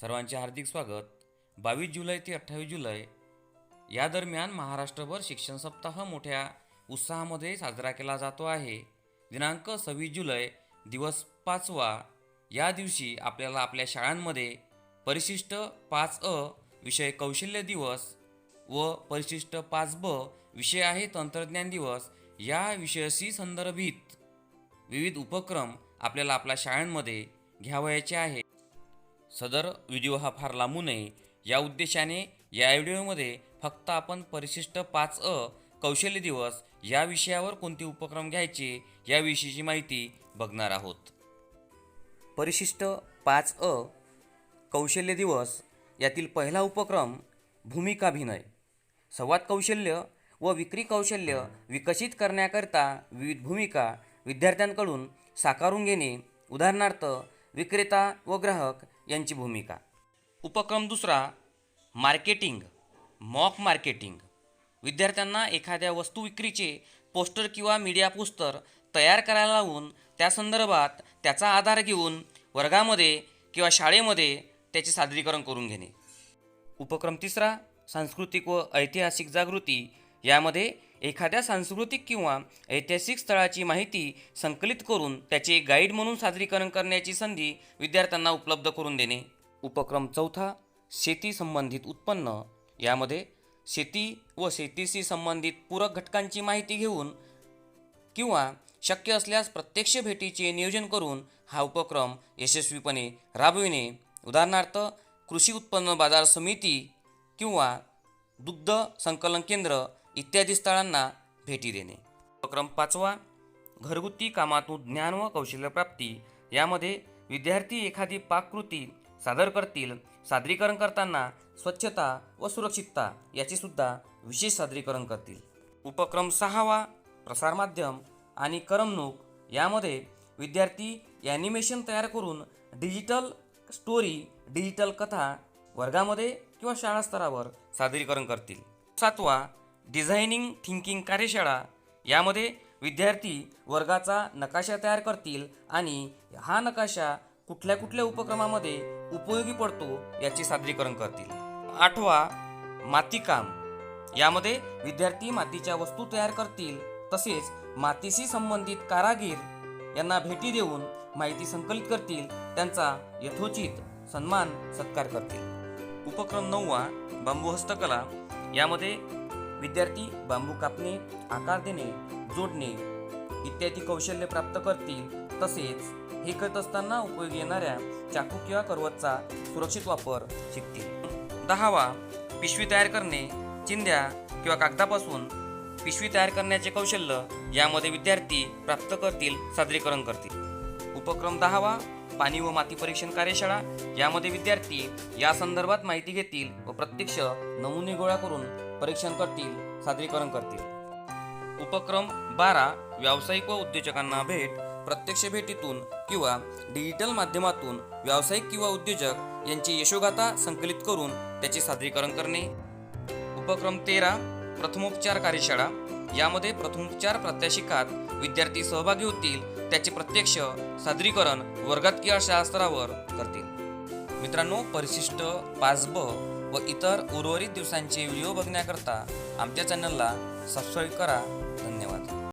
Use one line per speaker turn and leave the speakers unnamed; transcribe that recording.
सर्वांचे हार्दिक स्वागत. बावीस जुलै ते अठ्ठावीस जुलै या दरम्यान महाराष्ट्रभर शिक्षण सप्ताह मोठ्या उत्साहामध्ये साजरा केला जातो आहे. दिनांक सव्वीस जुलै दिवस पाचवा. या दिवशी आपल्याला आपल्या शाळांमध्ये परिशिष्ट पाच अ विषय कौशल्य दिवस व परिशिष्ट पाच ब विषय आहे तंत्रज्ञान दिवस. या विषयाशी संदर्भित विविध उपक्रम आपल्याला आपल्या शाळांमध्ये घ्यावयाचे आहे सदर व्हिडिओ हा फार लांबू नये. या उद्देशाने या व्हिडिओमध्ये फक्त आपण परिशिष्ट पाच अ कौशल्य दिवस या विषयावर कोणते उपक्रम घ्यायचे याविषयीची माहिती बघणार आहोत. परिशिष्ट पाच अ कौशल्य दिवस यातील पहिला उपक्रम भूमिकाभिनय. संवाद कौशल्य व विक्री कौशल्य विकसित करण्याकरता विविध भूमिका विद्यार्थ्यांकडून साकारून घेणे उदाहरणार्थ विक्रेता व ग्राहक यांची भूमिका. उपक्रम दुसरा मार्केटिंग मॉक मार्केटिंग. विद्यार्थ्यांना एखाद्या वस्तू विक्रीचे पोस्टर किंवा मीडिया पोस्टर तयार करायला लावून त्या संदर्भात त्याचा आधार घेऊन वर्गामध्ये किंवा शाळेमध्ये त्याचे सादरीकरण करून घेणे. उपक्रम तिसरा सांस्कृतिक व ऐतिहासिक जागृती. यामध्ये एखाद्या सांस्कृतिक किंवा ऐतिहासिक स्थळाची माहिती संकलित करून त्याचे गाईड म्हणून सादरीकरण करण्याची संधी विद्यार्थ्यांना उपलब्ध करून देणे. उपक्रम चौथा शेती संबंधित उत्पन्न. यामध्ये शेती व शेतीशी संबंधित पूरक घटकांची माहिती घेऊन किंवा शक्य असल्यास प्रत्यक्ष भेटीचे नियोजन करून हा उपक्रम यशस्वीपणे राबविणे. उदाहरणार्थ कृषी उत्पन्न बाजार समिती किंवा दुग्ध संकलन केंद्र इत्यादी स्थळांना भेटी देणे. उपक्रम पाचवा घरगुती कामातून ज्ञान व कौशल्यप्राप्ती यामध्ये विद्यार्थी एखादी पाककृती सादर करतील सादरीकरण करताना स्वच्छता व सुरक्षितता याचे सुद्धा विशेष सादरीकरण करतील. उपक्रम सहावा प्रसारमाध्यम आणि करमणूक. यामध्ये विद्यार्थी ॲनिमेशन तयार करून डिजिटल स्टोरी डिजिटल कथा वर्गामध्ये किंवा शाळा स्तरावर सादरीकरण करतील. सातवा डिझायनिंग थिंकिंग कार्यशाळा यामध्ये विद्यार्थी वर्गाचा नकाशा तयार करतील आणि हा नकाशा कुठल्या कुठल्या उपक्रमामध्ये उपयोगी पडतो याचे सादरीकरण करतील. आठवा मातीकाम. यामध्ये विद्यार्थी मातीच्या वस्तू तयार करतील तसेच मातीशी संबंधित कारागीर यांना भेटी देऊन माहिती संकलित करतील त्यांचा यथोचित सन्मान सत्कार करतील. उपक्रम नववा बांबू हस्तकला. यामध्ये विद्यार्थी बांबू कापणे आकार देणे जोडणे इत्यादी कौशल्य प्राप्त करतील. तसेच हे करत असताना उपयोगी येणाऱ्या चाकू किंवा करवतचा सुरक्षित वापर शिकतील. दहावा पिशवी तयार करणे. चिंध्या किंवा कागदापासून पिशवी तयार करण्याचे कौशल्य यामध्ये विद्यार्थी प्राप्त करतील सादरीकरण करतील. उपक्रम दहावा पाणी व माती परीक्षण कार्यशाळा. यामध्ये विद्यार्थी या संदर्भात माहिती घेतील व प्रत्यक्ष नमुने गोळा करून परीक्षण करतील सादरीकरण करतील. उपक्रम बारा व्यावसायिक व उद्योजकांना भेट प्रत्यक्ष भेटीतून किंवा डिजिटल माध्यमातून व्यावसायिक किंवा उद्योजक यांची यशोगाथा संकलित करून त्याचे सादरीकरण करणे. उपक्रम तेरा प्रथमोपचार कार्यशाळा. यामध्ये प्रथमोपचार प्रात्यक्षिकात विद्यार्थी सहभागी होतील त्याचे प्रत्यक्ष सादरीकरण वर्गात किंवा शाळा स्तरावर करतील. मित्रांनो परिशिष्ट पाच ब व इतर उर्वरित दिवसांचे व्हिडिओ बघण्याकरता आमच्या चॅनलला सबस्क्राईब करा. धन्यवाद.